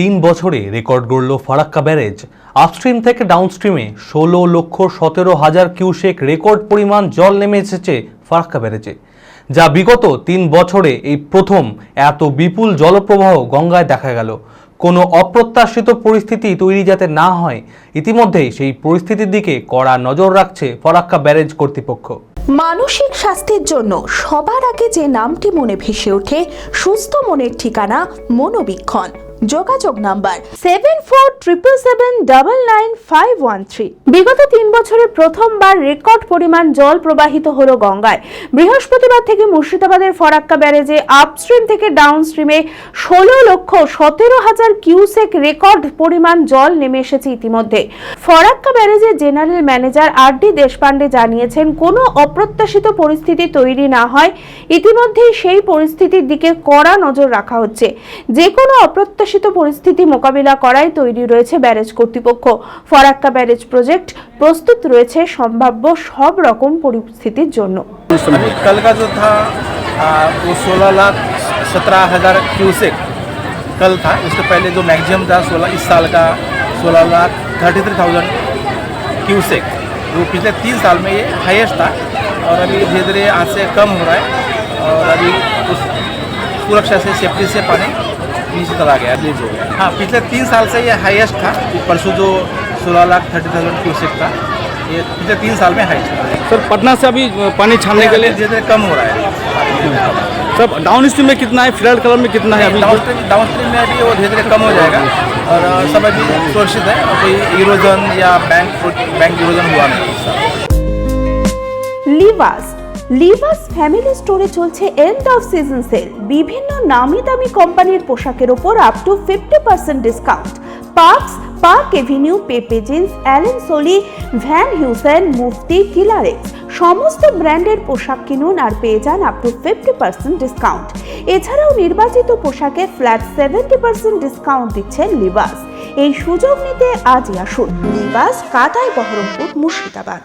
তিন বছরে রেকর্ড গড়ল ফারাক্কা ব্যারেজ। আপস্ট্রিম থেকে ডাউনস্ট্রিমে ষোলো লক্ষ সতেরো হাজার কিউসেক রেকর্ড পরিমাণ জল নেমে এসেছে ফারাক্কা ব্যারেজে, যা বিগত তিন বছরে এই প্রথম এত বিপুল জলপ্রবাহ গঙ্গায় দেখা গেল। কোনো অপ্রত্যাশিত পরিস্থিতি তৈরি যাতে না হয়, ইতিমধ্যেই সেই পরিস্থিতির দিকে কড়া নজর রাখছে ফরাক্কা ব্যারেজ কর্তৃপক্ষ। মানসিক স্বাস্থ্যের জন্য সবার আগে যে নামটি মনে ভেসে ওঠে, সুস্থ মনের ঠিকানা মনোবীক্ষণ। যোগাযোগ number seven four triple seven double nine five one three বিগত তিন বছরে প্রথমবার রেকর্ড পরিমাণ জল প্রবাহিত হলো গঙ্গায়। বৃহস্পতিবার থেকে মুর্শিদাবাদের ফরাক্কা ব্যারেজে আপস্ট্রিম থেকে ডাউনস্ট্রিমে ষোলো লক্ষ সতেরো হাজার কিউসেক রেকর্ড পরিমাণ জল নেমে এসেছে ইতিমধ্যে। Farakka ব্যারেজের general manager R D Deshpande জানিয়েছেন কোনো অপ্রত্যাশিত পরিস্থিতি তৈরি না হয় ইতিমধ্যেই সেই পরিস্থিতির দিকে কড়া নজর রাখা হচ্ছে যে কোনো অপ্রত্যাশিত পরিস্থিতি মোকাবিলা করায় তৈরি রয়েছে ব্যারেজ কর্তৃপক্ষ ফরাক্কা ব্যারেজ প্রজেক্ট প্রস্তুত রয়েছে সম্ভাব্য সব রকম পরিস্থিতির জন্য अभी कल का जो था आ, वो सोलह लाख सत्रह हज़ार क्यूसेक कल था उसके पहले जो मैक्सिमम था सोलह इस साल का सोलह lakh thirty three thousand cusec जो पिछले तीन साल में ये हाईएस्ट था और अभी धीरे धीरे आज से कम हो रहा है और अभी उस सुरक्षा से सेफ्टी से पानी नीचे चला गया हो। गया हाँ पिछले तीन साल से ये हाईएस्ट था। परसों जो सोलह लाख थर्टी थाउज़ेंड क्यूसेक था ये पिछले तीन साल में हाईएस्ट था। सर पटना से अभी पानी छानने के लिए? धीरे धीरे कम हो रहा है। सर डाउन स्ट्रीम में कितना है? फ्लड कलर में कितना है अभी? डाउन स्ट्रीम डाउन स्ट्रीम में अभी वो धीरे धीरे कम हो जाएगा और सब अभी सुरक्षित है और कोई इरोजन या बैंक बैंक इरोजन हुआ नहीं इस साल। লিভাস লিভাস ফ্যামিলি স্টোরে চলছে এন্ড অফ সিজন সেল বিভিন্ন নামি দামি কোম্পানির পোশাকের ওপর up to fifty percent discount Parx Park Avenue Pepe Jeans Allen Solly Van Heusen Mufti কিলারেক্স সমস্ত ব্র্যান্ডের পোশাক কিনুন আর পেয়ে যান up to fifty percent discount এছাড়াও নির্বাচিত পোশাকে ফ্ল্যাট সেভেন্টি পার্সেন্ট ডিসকাউন্ট দিচ্ছে লিবাস এই সুযোগ নিতে আজই আসুন। নিবাস কাটাই বহরমপুর মুর্শিদাবাদ।